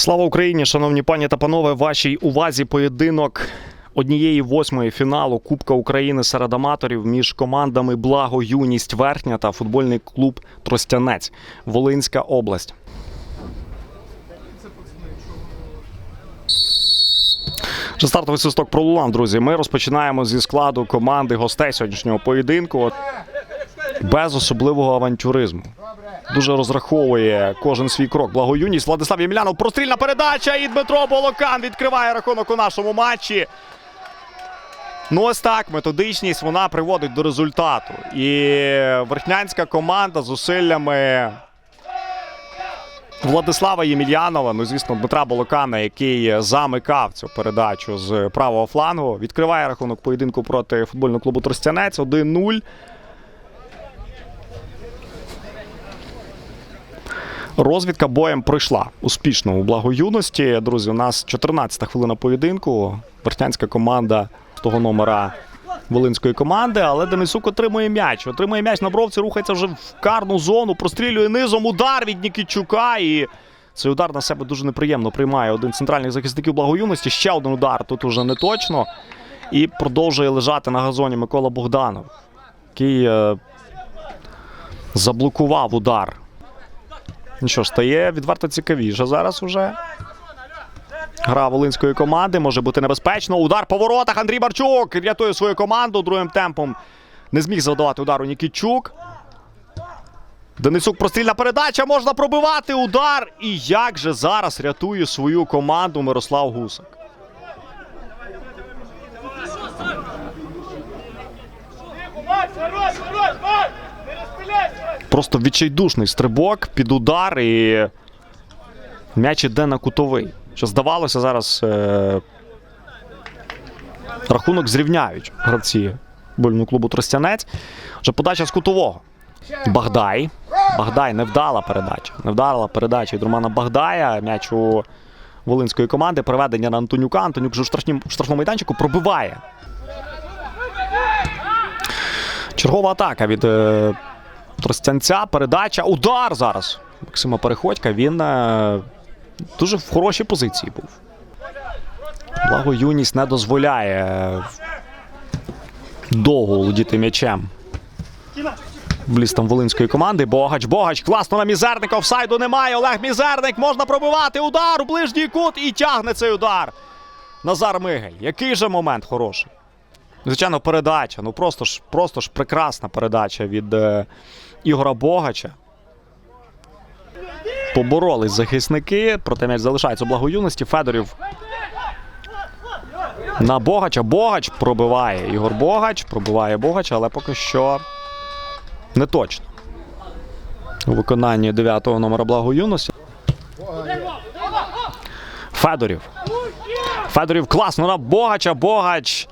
Слава Україні, шановні пані та панове. Вашій увазі поєдинок однієї восьмої фіналу Кубка України серед аматорів між командами Благо Юність Верхня та футбольний клуб Тростянець Волинська область. Стартовий свисток пролунав, друзі. Ми розпочинаємо зі складу команди гостей сьогоднішнього поєдинку. Без особливого авантюризму. Дуже розраховує кожен свій крок. Благоюність Владислав Ємельянов. Прострільна передача. І Дмитро Болокан відкриває рахунок у нашому матчі. Ну, ось так, методичність вона приводить до результату. І верхнянська команда зусиллями Владислава Ємельянова, ну звісно, Дмитра Болокана, який замикав цю передачу з правого флангу, відкриває рахунок поєдинку проти футбольного клубу Тростянець 1-0. Розвідка боєм пройшла успішно у благоюності. Друзі, у нас 14-та хвилина поєдинку. Вертянська команда того номера Волинської команди, але Денисук отримує м'яч. Отримує м'яч на бровці, рухається вже в карну зону, прострілює низом. Удар від Нікітчука. І цей удар на себе дуже неприємно приймає один центральних захисників благоюності. Ще один удар тут уже не точно. І продовжує лежати на газоні Микола Богданов, який е, заблокував удар. Ну що ж, стає відверто цікавіше зараз уже. Гра волинської команди може бути небезпечно. Удар по воротах. Андрій Барчук рятує свою команду другим темпом. Не зміг завдавати удару Нікітчук. Денисук прострільна передача. Можна пробивати удар. І як же зараз рятує свою команду Мирослав Гусак. Хорош, хорош, розпиляйся! Просто відчайдушний стрибок під удар і м'яч іде на кутовий. Що здавалося, зараз е... рахунок зрівняють гравці футбольного клубу Тростянець. Вже подача з кутового. Багдай. Багдай невдала передача. Невдала передача від Романа Багдая. М'яч у волинської команди. Переведення на Антонюка. Антонюк вже в штрафнім- в штрафному майданчику пробиває. Чергова атака від е, Тростянця. Передача. Удар зараз. Максима Переходька. Він е, дуже в хорошій позиції був. Благо юність не дозволяє довго володіти м'ячем. Блістом волинської команди. Богач, Богач. Класно на Мізерника. Офсайду немає. Олег Мізерник. Можна пробивати. Удар у ближній кут і тягне цей удар. Назар Мигель. Який же момент хороший. Звичайно, передача. Ну просто ж, просто ж прекрасна передача від е, Ігора Богача. Поборолись захисники, проте м'яч залишається у благоюності. Федорів на Богача. Богач пробиває. Ігор Богач пробиває Богача, але поки що не точно. У виконанні 9-го номера благоюності. Федорів. Федорів класно на Богача. Богач.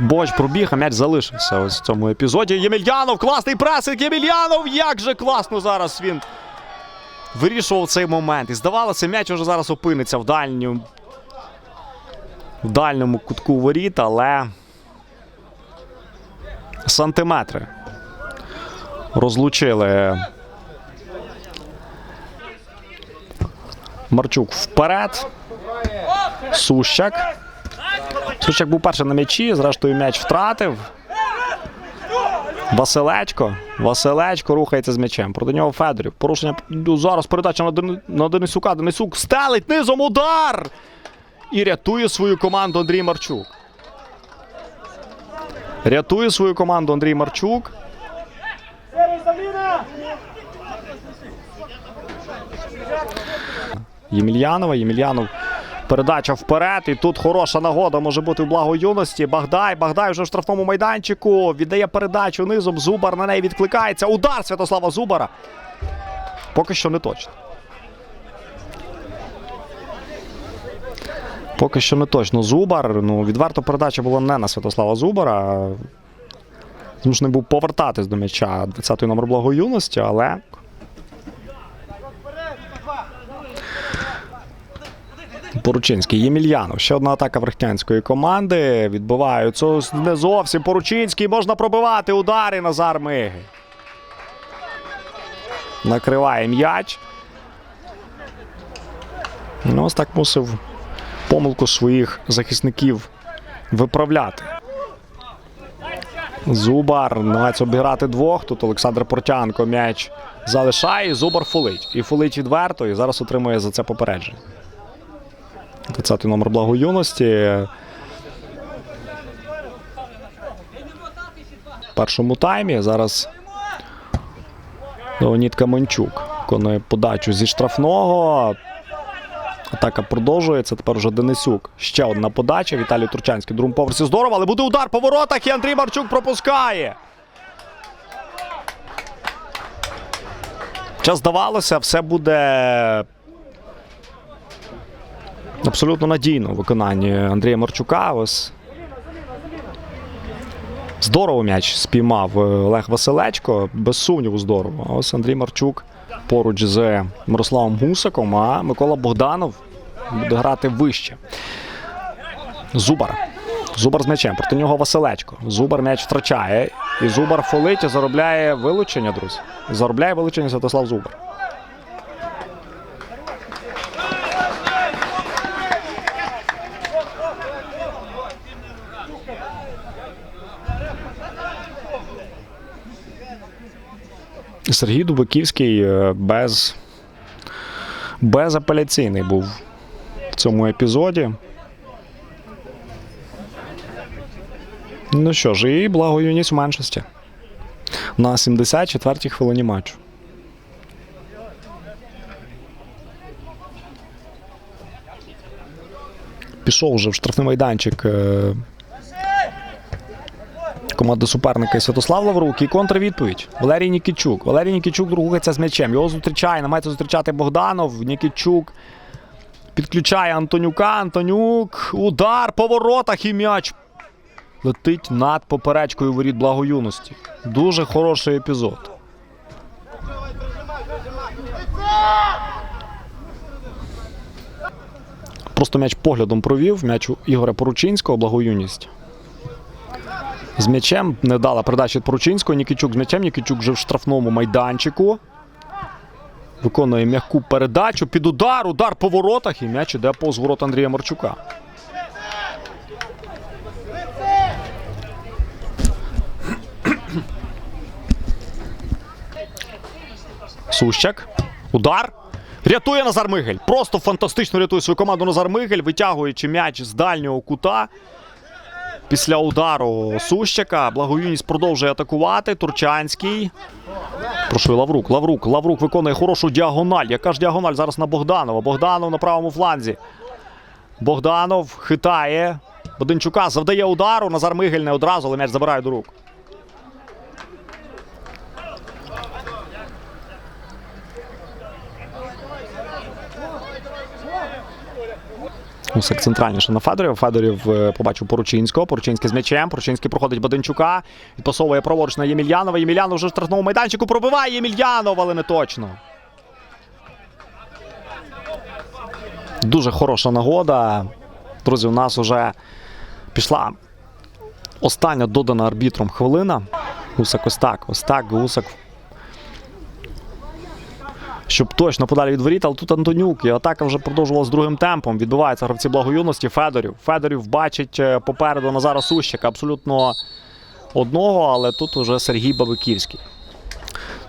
Богач пробіг, а м'яч залишився ось в цьому епізоді. Ємельянов, класний пресинг. Ємельянов, як же класно зараз він вирішував цей момент. І здавалося, м'яч уже зараз опиниться в дальньому, в дальньому кутку воріт, але сантиметри розлучили Марчук вперед. Сущак. Сущак був перший на м'ячі, зрештою м'яч втратив. Василечко. Василечко рухається з м'ячем. Проти нього Федорів. Порушення ну, зараз передача на, Дени- на Денисюка. Денисюк стелить низом удар! І рятує свою команду Андрій Марчук. Рятує свою команду Андрій Марчук. Ємельянова. Ємельянов. Передача вперед. І тут хороша нагода може бути в благо юності. Багдай. Багдай вже в штрафному майданчику. Віддає передачу низом. Зубар на неї відкликається. Удар Святослава Зубара. Поки що не точно. Поки що не точно. Зубар. Ну, відверто передача була не на Святослава Зубара. Змушений був повертатись до м'яча 20-й номер благо юності, але Поручинський, Ємельянов. Ще одна атака верхнянської команди. Відбиваються не зовсім. Поручинський. Можна пробивати удари. Назар Миги. Накриває м'яч. Ну, ось так мусив помилку своїх захисників виправляти. Зубар намагається обіграти двох. Тут Олександр Портянко м'яч залишає. Зубар фолить. І фолить відверто, і зараз отримує за це попередження. 20-й номер благоюності. В першому таймі зараз Леонід Каменчук виконує подачу зі штрафного. Атака продовжується. Тепер вже Денисюк. Ще одна подача. Віталій Турчанський. в Другому поверсі здорово, але буде удар по воротах і Андрій Марчук пропускає. Час здавалося, все буде абсолютно надійно у виконанні Андрія Марчука. Ось здорово м'яч спіймав е, Олег Василечко. Без сумніву, здорово. Ось Андрій Марчук поруч з Мирославом Гусаком, а Микола Богданов буде грати вище. Зубар. Зубар з м'ячем. Проти нього Василечко. Зубар м'яч втрачає. І Зубар фолить і заробляє вилучення, друзі. Заробляє вилучення Святослав Зубар. Сергій Дубаківський е, без, безапеляційний був в цьому епізоді. Ну що ж, і благо юність в меншості. На 74-й хвилині матчу. Пішов вже в штрафний майданчик е, команди суперника Святослав Лаврук. І контрвідповідь. Валерій Нікічук. Валерій Нікічук рухається з м'ячем. Його зустрічає, намагається зустрічати Богданов. Нікічук підключає Антонюка. Антонюк. Удар по воротах і м'яч. Летить над поперечкою воріт благоюності. Дуже хороший епізод. Просто м'яч поглядом провів. М'яч Ігоря Поручинського, благоюність. З м'ячем не дала передачі від Поручинського. Нікічук з м'ячем. Нікічук вже в штрафному майданчику. Виконує м'яку передачу. Під удар. Удар по воротах. І м'яч іде повз ворот Андрія Марчука. Сущак. Удар. Рятує Назар Мигель. Просто фантастично рятує свою команду Назар Мигель, витягуючи м'яч з дальнього кута. Після удару Сущика. благоюність продовжує атакувати. Турчанський. Прошу Лаврук. Лаврук. Лаврук виконує хорошу діагональ. Яка ж діагональ зараз на Богданова? Богданов на правому фланзі. Богданов хитає. Бодинчука завдає удару. Назар Мигель не одразу, але м'яч забирає до рук. Усик центральніше на Федорів. Федорів е, побачив Поручинського. Поручинський з м'ячем. Поручинський проходить Баденчука. Відпасовує праворуч на Ємельянова. Ємельянов вже в штрафному майданчику пробиває Ємельянов, але не точно. Дуже хороша нагода. Друзі, у нас вже пішла остання додана арбітром хвилина. Гусак ось так. Ось так. Гусак щоб точно подалі від воріт, але тут Антонюк. І атака вже продовжувалася другим темпом. Відбиваються гравці благоюності. Федорів. Федорів бачить е, попереду Назара Сущика абсолютно одного, але тут уже Сергій Бабиківський.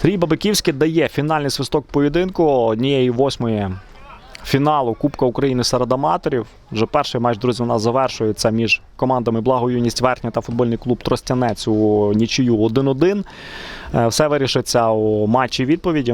Сергій Бабиківський дає фінальний свисток поєдинку однієї восьмої фіналу Кубка України серед аматорів. Вже перший матч, друзі, у нас завершується між командами Благоюність Верхня та футбольний клуб Тростянець у нічию 1-1. Е, Все вирішиться у матчі відповіді.